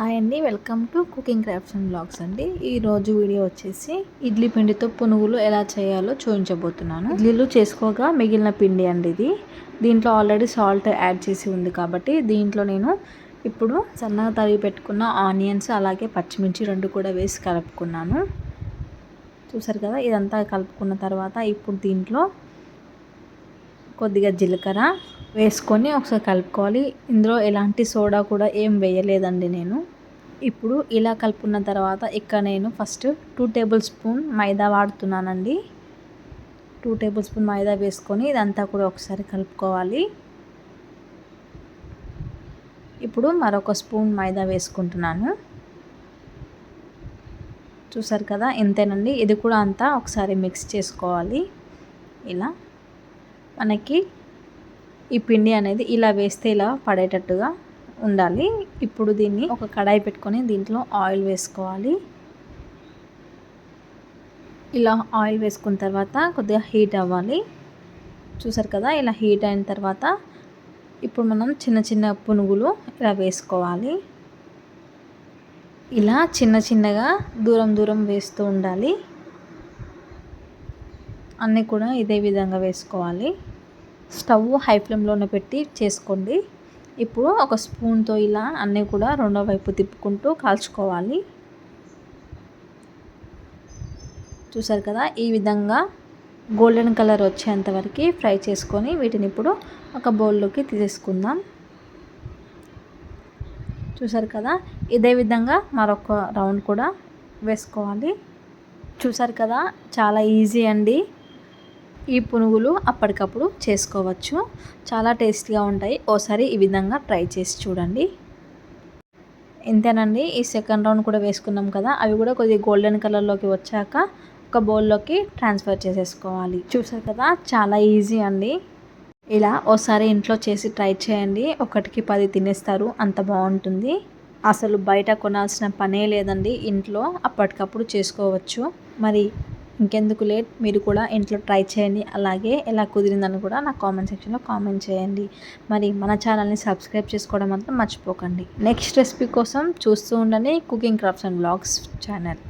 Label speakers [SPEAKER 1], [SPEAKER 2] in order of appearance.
[SPEAKER 1] Hi అండి welcome to cooking crafts and blogs అండి. ఈరోజు వీడియో వచ్చేసి ఇడ్లీ పిండితో పునుగులు ఎలా చేయాలో చూపించబోతున్నాను. ఇడ్లీలు చేసుకోగా మిగిలిన పిండి అండి ఇది. దీంట్లో ఆల్రెడీ సాల్ట్ యాడ్ చేసి ఉంది కాబట్టి దీంట్లో నేను ఇప్పుడు సన్నగా తరిగి పెట్టుకున్న ఆనియన్స్ అలాగే పచ్చిమిర్చి రెండు కూడా వేసి కలుపుకున్నాను. చూసారు కదా ఇదంతా కలుపుకున్న తర్వాత ఇప్పుడు దీంట్లో కొద్దిగా జీలకర్ర వేసుకొని ఒకసారి కలుపుకోవాలి. ఇందులో ఎలాంటి సోడా కూడా ఏం వేయలేదండి నేను. ఇప్పుడు ఇలా కలుపుకున్న తర్వాత ఇక్కడ నేను first two tablespoon maida వాడుతున్నానండి. టూ టేబుల్ స్పూన్ మైదా వేసుకొని ఇదంతా కూడా ఒకసారి కలుపుకోవాలి. ఇప్పుడు మరొక స్పూన్ మైదా వేసుకుంటున్నాను. చూసారు కదా ఎంతేనండి ఇది కూడా అంతా ఒకసారి మిక్స్ చేసుకోవాలి. ఇలా. మనకి ఈ పిండి అనేది ఇలా వేస్తే ఇలా పడేటట్టుగా ఉండాలి. ఇప్పుడు దీన్ని ఒక కడాయి పెట్టుకొని దీంట్లో ఆయిల్ వేసుకోవాలి. ఇలా ఆయిల్ వేసుకున్న తర్వాత కొద్దిగా హీట్ అవ్వాలి. చూసారు కదా ఇలా హీట్ అయిన తర్వాత ఇప్పుడు మనం చిన్న చిన్న పునుగులు ఇలా వేసుకోవాలి. ఇలా చిన్న చిన్నగా దూరం దూరం వేస్తూ ఉండాలి. అన్నీ కూడా ఇదే విధంగా వేసుకోవాలి. స్టవ్ హై ఫ్లేమ్లోనే పెట్టి చేసుకోండి. ఇప్పుడు ఒక స్పూన్తో ఇలా అన్నీ కూడా రెండో వైపు తిప్పుకుంటూ కాల్చుకోవాలి. చూసారు కదా ఈ విధంగా గోల్డెన్ కలర్ వచ్చేంత వరకు ఫ్రై చేసుకొని వీటిని ఇప్పుడు ఒక బౌల్లోకి తీసేసుకుందాం. చూసారు కదా ఇదే విధంగా మరొక రౌండ్ కూడా వేసుకోవాలి. చూసారు కదా చాలా ఈజీ అండి. ఈ పునుగులు అప్పటికప్పుడు చేసుకోవచ్చు. చాలా టేస్టీగా ఉంటాయి. ఓసారి ఈ విధంగా ట్రై చేసి చూడండి. ఇంతేనండి. ఈ సెకండ్ రౌండ్ కూడా వేసుకున్నాం కదా. అవి కూడా కొద్దిగా గోల్డెన్ కలర్లోకి వచ్చాక ఒక బౌల్లోకి ట్రాన్స్ఫర్ చేసేసుకోవాలి. చూసారు కదా? చాలా ఈజీ అండి. ఇలా ఓసారి ఇంట్లో చేసి ట్రై చేయండి. ఒకటికి పది తినేస్తారు. అంత బాగుంటుంది. అసలు బయట కొనాల్సిన పనే లేదండి. ఇంట్లో అప్పటికప్పుడు చేసుకోవచ్చు. మరి ఇంకెందుకు లేట్? మీరు కూడా ఇంట్లో ట్రై చేయండి. అలాగే ఎలా కుదిరిందని కూడా నా కామెంట్ సెక్షన్లో కామెంట్ చేయండి. మరి మన ఛానల్ని సబ్స్క్రైబ్ చేసుకోవడం మాత్రం మర్చిపోకండి. నెక్స్ట్ రెసిపీ కోసం చూస్తూ ఉండండి cooking crafts and blogs channel.